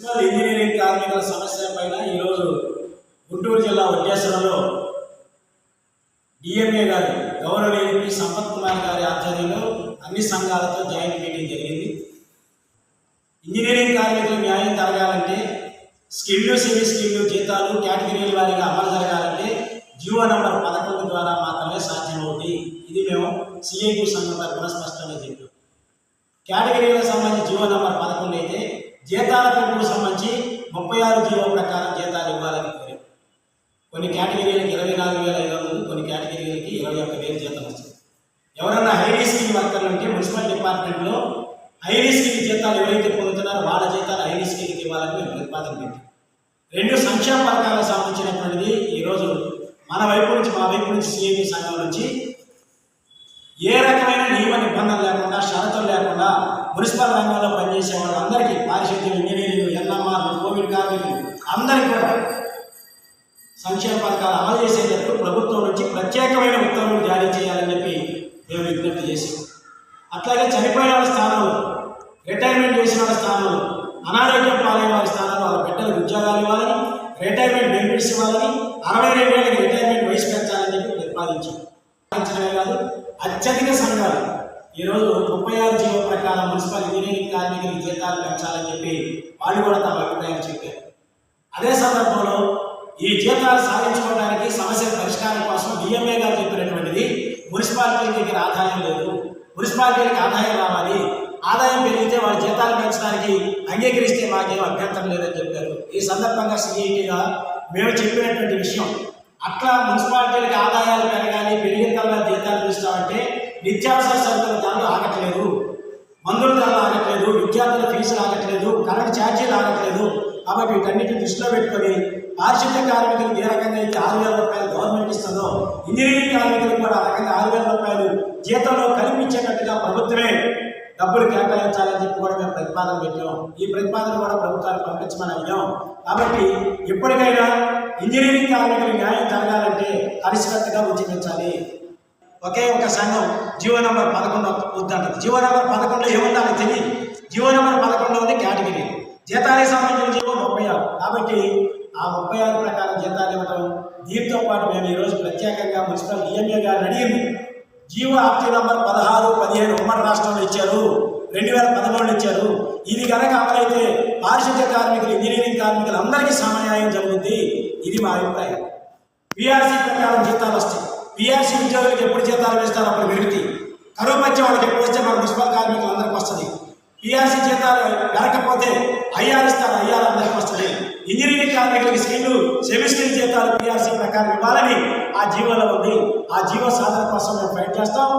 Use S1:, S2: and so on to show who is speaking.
S1: Engineering కార్మికుల సమస్య పైన ఈరోజు గుంటూరు జిల్లా వడ్డేశ్వరంలో డిఎంఏ గారు గౌరవనీయులకి సంపత్ కుమార్ గారి ఆధ్వర్యంలో అన్ని సంఘాలతో జాయింట్ మీటింగ్ జరిగింది. ఇంజనీరింగ్ కార్మికులు న్యాయం జరగాలంటే స్కిల్లు సెమీ స్కిల్లు జీతాలు కేటగిరీల వారిగా అమలు జరగాలంటే జీవో నంబర్ పథకం ద్వారా మాత్రమే సాధ్యమవుతుంది ఇది మేము సిఐటి సంఘం తరఫున స్పష్టంగా చెప్పాం. కేటగిరీలకు సంబంధించి జీవో నంబర్ పథకంలో అయితే జీతాల పెంపుకు సంబంధించి ముప్పై ఆరు జీవో ప్రకారం జీతాలు ఇవ్వాలని కోరాం కొన్ని కేటగిరీలకు ఇరవై నాలుగు వేల ఐదు వందలు కొన్ని కేటగిరీలకి ఇరవై ఒక్క వేలు జీతం వస్తుంది. ఎవరన్నా హై రిస్కింగ్ వర్కర్లు అంటే మున్సిపల్ డిపార్ట్మెంట్లో హై రిస్కింగ్ జీతాలు ఎవరైతే పొందుతున్నారో వాళ్ళ జీతాలు హై స్కిల్కి ఇవ్వాలని మేము ప్రతిపాదన పెట్టాం. రెండు సంక్షేమ పథకాలకు సంబంధించినటువంటిది ఈరోజు మన వైపు నుంచి మా వైపు నుంచి సిఐటి సంఘం నుంచి ఏ రకమైన నియమ నిబంధనలు లేకుండా షరతులు లేకుండా మున్సిపల్ రంగంలో పనిచేసే వాళ్ళందరికీ పారిశుద్ధ్యం ఇంజనీరింగ్ ఎన్ఎంఆర్ కోవిడ్ కార్మికులు అందరికీ కూడా సంక్షేమ పథకాలు అమలు చేసేటట్టు ప్రభుత్వం నుంచి ప్రత్యేకమైన ఉత్తర్వులు జారీ చేయాలని చెప్పి మేము విజ్ఞప్తి చేసాం అట్లాగే చనిపోయిన వాళ్ళ స్థానంలో రిటైర్మెంట్ చేసిన వాళ్ళ స్థానంలో అనారోగ్యం పాలైన వారి స్థానంలో వాళ్ళ బిడ్డలకు ఉద్యోగాలు ఇవ్వాలని రిటైర్మెంట్ బెనిఫిట్స్ ఇవ్వాలని అరవై రెండు వేలకు రిటైర్మెంట్ వయసు పెంచాలని చెప్పి ప్రతిపాదించాం. కాదు అత్యధిక సంఘాలు. ఈరోజు ముప్పై ఆరు జీవో ప్రకారం మున్సిపల్ ఇంజనీరింగ్ కార్మికుల జీతాలు పెంచాలని చెప్పి వాళ్ళు కూడా తమ అభిప్రాయం చెప్పారు. అదే సందర్భంలో ఈ జీతాలు సాధించుకోవడానికి సమస్యల పరిష్కారం కోసం డిఎంఏ గారు చెప్పినటువంటిది మున్సిపాలిటీ దగ్గర ఆదాయం లేదు. మున్సిపాలిటీలకు ఆదాయం రావాలి. ఆదాయం పెరిగితే వాళ్ళ జీతాలు పెంచడానికి అంగీకరిస్తే మాకేం అభ్యంతరం లేదని చెప్పారు. ఈ సందర్భంగా సిఐటిగా మేము చెప్పినటువంటి విషయం అట్లా మున్సిపాలిటీలకు ఆదాయాలు పెరగాలి పెరిగిన తర్వాత జీతాలు పెంచుతామంటే నిత్యావసర సరుకుల ధరలు ఆగట్లేదు. మందుల ధరలు ఆగట్లేదు విద్యార్థుల ఫీజులు ఆగట్లేదు కరెంట్ ఛార్జీలు ఆగట్లేదు. కాబట్టి వీటన్నిటిని దృష్టిలో పెట్టుకొని పారిశుద్ధ్య కార్మికులకు ఏ రకంగా అయితే ఆరు వేల రూపాయలు గవర్నమెంట్ ఇస్తుందో ఇంజనీరింగ్ కార్మికులకు కూడా ఆ రకంగా ఆరు వేల రూపాయలు జీతంలో కల్పించేటట్టుగా ప్రభుత్వమే డబ్బులు కేటాయించాలని చెప్పి కూడా మేము ప్రతిపాదన పెట్టాం. ఈ ప్రతిపాదన కూడా ప్రభుత్వానికి పంపించమని అడిగాం. కాబట్టి ఎప్పటికైనా ఇంజనీరింగ్ కార్మికులు న్యాయం జరగాలంటే కలిసికట్టుగా ఉద్యమించాలి. ఒకే ఒక సంఘం జీవో నంబర్ పదకొండు వద్దంటది. జీవో నంబర్ పదకొండులో ఏముండాలి తెలియదు. జీవో నంబర్ పదకొండులో ఉంది కేటగిరీ. జీతాలకు సంబంధించిన జీవో ముప్పై ఆరు. కాబట్టి ఆ ముప్పై ఆరు ప్రకారం జీతాలు ఇవ్వడం దీంతో పాటు మేము ఈరోజు ప్రత్యేకంగా మున్సిపల్ డిఎంఏ గారిని అడిగింది. జీవో ఆప్తి నంబర్ పదహారు పదిహేను ఉమ్మడి రాష్ట్రంలో ఇచ్చారు. రెండు వేల పదమూడులో ఇచ్చారు. ఇది కనుక అమలైతే పారిశుద్ధ్య కార్మికులు సమన్యాయం జరుగుద్ది. ఇది మా అభిప్రాయం. పిఆర్సీ ప్రకారం జీతాలు వస్తాయి. పిఆర్సీ ఉద్యోగులకు ఎప్పుడు జీతాలు వేస్తారు? అప్పుడు పెరుగుతాయి. కరువు మధ్య వాళ్ళకి ఎప్పుడు వస్తే మన మున్సిపల్ కార్మికులు అందరికి వస్తుంది పిఆర్సీ జీతాలు లేకపోతే ఐఆర్ ఇస్తారు. ఐఆర్ అందరికీ వస్తుంది. ఇంజనీరింగ్ కార్మికులకి స్కీలు సెమీ స్కిల్ జీతాలు పిఆర్సీ ప్రకారం ఇవ్వాలని ఆ జీవోలో ఉంది. ఆ జీవో సాధన కోసం మేము ఫైట్ చేస్తాం.